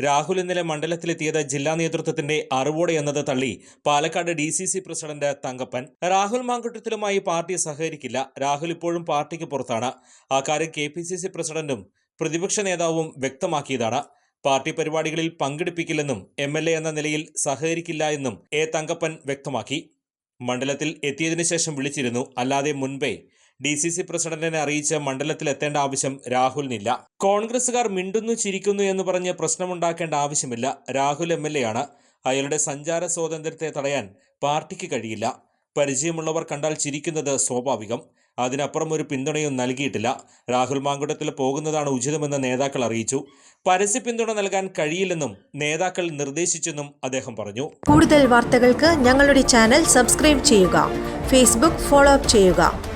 Rahul ഇന്നലെ മണ്ഡലത്തിലെത്തിയത് ജില്ലാ നേതൃത്വത്തിന്റെ അറിവോടെ എന്നത് തള്ളി Palakkad D C C president Thankappan. Rahul മാങ്കുട്ടത്തിലുമായി party സഹകരിക്കില്ല. രാഹുൽ ഇപ്പോഴും പാർട്ടിക്ക് പുറത്താണ്. അക്കാര്യം കെ പി സി സി പ്രസിഡന്റും പ്രതിപക്ഷ നേതാവും വ്യക്തമാക്കിയതാണ്. പാർട്ടി പരിപാടികളിൽ പങ്കെടുപ്പിക്കില്ലെന്നും എം എൽ എ എന്ന നിലയിൽ സഹകരിക്കില്ല എന്നും എ തങ്കപ്പൻ വ്യക്തമാക്കി. മണ്ഡലത്തിൽ എത്തിയതിനു ശേഷം വിളിച്ചിരുന്നു. അല്ലാതെ മുൻപേ ഡി സി സി പ്രസിഡന്റിനെ അറിയിച്ച് മണ്ഡലത്തിൽ എത്തേണ്ട ആവശ്യം രാഹുലിനില്ല. കോൺഗ്രസുകാർ മിണ്ടുന്നു ചിരിക്കുന്നു എന്ന് പറഞ്ഞ് പ്രശ്നമുണ്ടാക്കേണ്ട ആവശ്യമില്ല. രാഹുൽ എം എൽ എ ആണ് അയാളുടെ സഞ്ചാര സ്വാതന്ത്ര്യത്തെ തടയാൻ പാർട്ടിക്ക് കഴിയില്ല. പരിചയമുള്ളവർ കണ്ടാൽ ചിരിക്കുന്നത് സ്വാഭാവികം. അതിനപ്പുറം ഒരു പിന്തുണയും നൽകിയിട്ടില്ല. രാഹുൽ മാങ്കുടത്തിൽ പോകുന്നതാണ് ഉചിതമെന്ന് നേതാക്കൾ അറിയിച്ചു. പരസ്യ പിന്തുണ നൽകാൻ കഴിയില്ലെന്നും നേതാക്കൾ നിർദ്ദേശിച്ചെന്നും അദ്ദേഹം പറഞ്ഞു. കൂടുതൽ വാർത്തകൾക്ക് ഞങ്ങളുടെ ചാനൽ സബ്സ്ക്രൈബ് ചെയ്യുക. ഫേസ്ബുക്ക് ഫോളോ അപ്പ് ചെയ്യുക.